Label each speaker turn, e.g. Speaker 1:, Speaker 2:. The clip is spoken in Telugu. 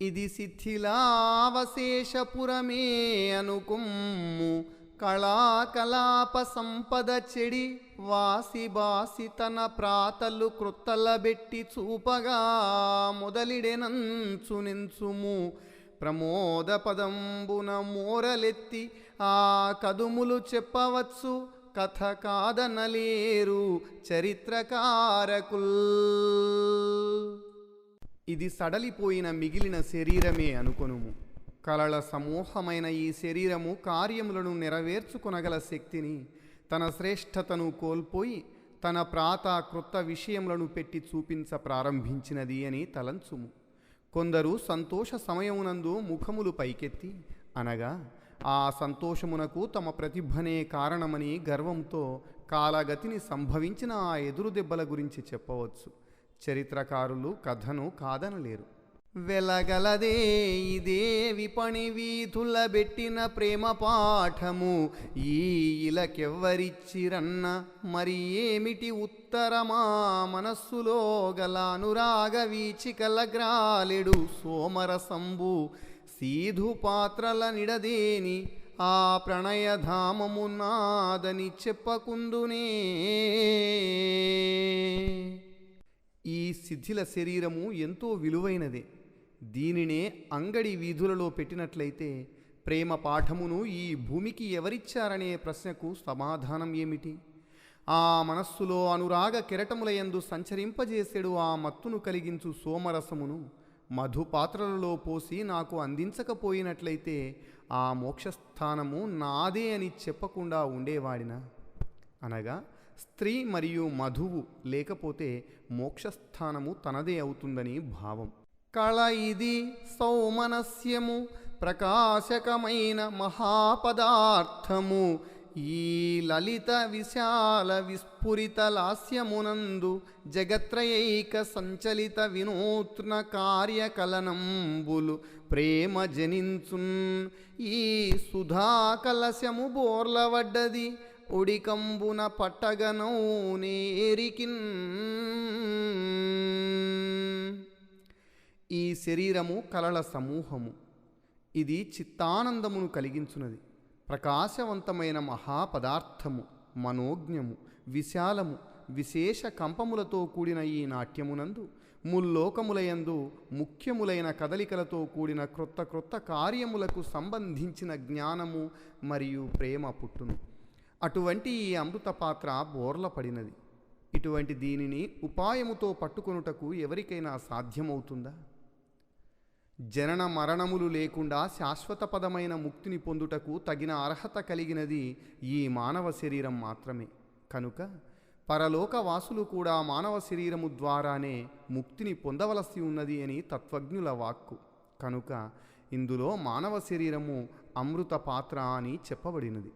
Speaker 1: ఇది శిథిలావశేషపురమే అనుకుమ్ము. కళాకలాప సంపద చెడి వాసి బాసి తన ప్రాతలు కృత్తలబెట్టి చూపగా మొదలిడెనంచు నెంచుము. ప్రమోద పదంబున మోరలెత్తి ఆ కదుములు చెప్పవచ్చు. కథ కాదనలేరు చరిత్రకారకుల్ ఇది సడలిపోయిన మిగిలిన శరీరమే అనుకొనుము. కలల సమూహమైన ఈ శరీరము కార్యములను నెరవేర్చుకొనగల శక్తిని తన శ్రేష్టతను కోల్పోయి తన ప్రాత కృత విషయములను పెట్టి చూపించ ప్రారంభించినది అని తలంచుము. కొందరు సంతోష సమయమునందు ముఖములు పైకెత్తి అనగా ఆ సంతోషమునకు తమ ప్రతిభనే కారణమని గర్వంతో కాలగతిని సంభవించిన ఆ ఎదురు దెబ్బల గురించి చెప్పవచ్చు. చరిత్రకారులు కథను కాదనలేరు. వెలగలదే ఇదే విపణి వీధుల పెట్టిన ప్రేమ పాఠము. ఈ ఇలకెవ్వరిచ్చిరన్న మరి ఏమిటి ఉత్తరమా మనస్సులో గల అనురాగ వీచికల గ్రాలెడు సోమరసంబు. సీధు పాత్రల నిడదేని ఆ ప్రణయధామము నాదని చెప్పకుందునే శిథిల శరీరము ఎంతో విలువైనదే. దీనినే అంగడి వీధులలో పెట్టినట్లయితే ప్రేమ పాఠమును ఈ భూమికి ఎవరిచ్చారనే ప్రశ్నకు సమాధానం ఏమిటి? ఆ మనస్సులో అనురాగ కిరటములయందు సంచరింపజేసెడు ఆ మత్తును కలిగించు సోమరసమును మధుపాత్రలలో పోసి నాకు అందించకపోయినట్లయితే ఆ మోక్షస్థానము నాదే అని చెప్పకుండా ఉండేవాడినా? అనగా స్త్రీ మరియు మధువు లేకపోతే మోక్షస్థానము తనదే అవుతుందని భావం. కళ ఇది సౌమనస్యము ప్రకాశకమైన మహాపదార్థము. ఈ లలిత విశాల విస్ఫురిత లాస్యమునందు జగత్రయైక సంచలిత వినూత్న కార్యకలనంబులు ప్రేమ జనించున్ ఈ సుధా కలశము బోర్లవడ్డది ఉడికంబున పట్టగనౌ నేరికిన్. ఈ శరీరము కలల సమూహము. ఇది చిత్తానందమును కలిగించున్నది ప్రకాశవంతమైన మహాపదార్థము మనోజ్ఞము విశాలము విశేష కంపములతో కూడిన ఈ నాట్యమునందు ముల్లోకములయందు ముఖ్యములైన కదలికలతో కూడిన క్రొత్త క్రొత్త కార్యములకు సంబంధించిన జ్ఞానము మరియు ప్రేమ పుట్టును. అటువంటి ఈ అమృత పాత్ర బోర్ల పడినది. ఇటువంటి దీనిని ఉపాయముతో పట్టుకొనుటకు ఎవరికైనా సాధ్యమవుతుందా? జనన మరణములు లేకుండా శాశ్వత పదమైన ముక్తిని పొందుటకు తగిన అర్హత కలిగినది ఈ మానవ శరీరం మాత్రమే. కనుక పరలోక వాసులు కూడా మానవ శరీరము ద్వారానే ముక్తిని పొందవలసి ఉన్నది అని తత్వజ్ఞుల వాక్కు. కనుక ఇందులో మానవ శరీరము అమృత పాత్ర అని చెప్పబడినది.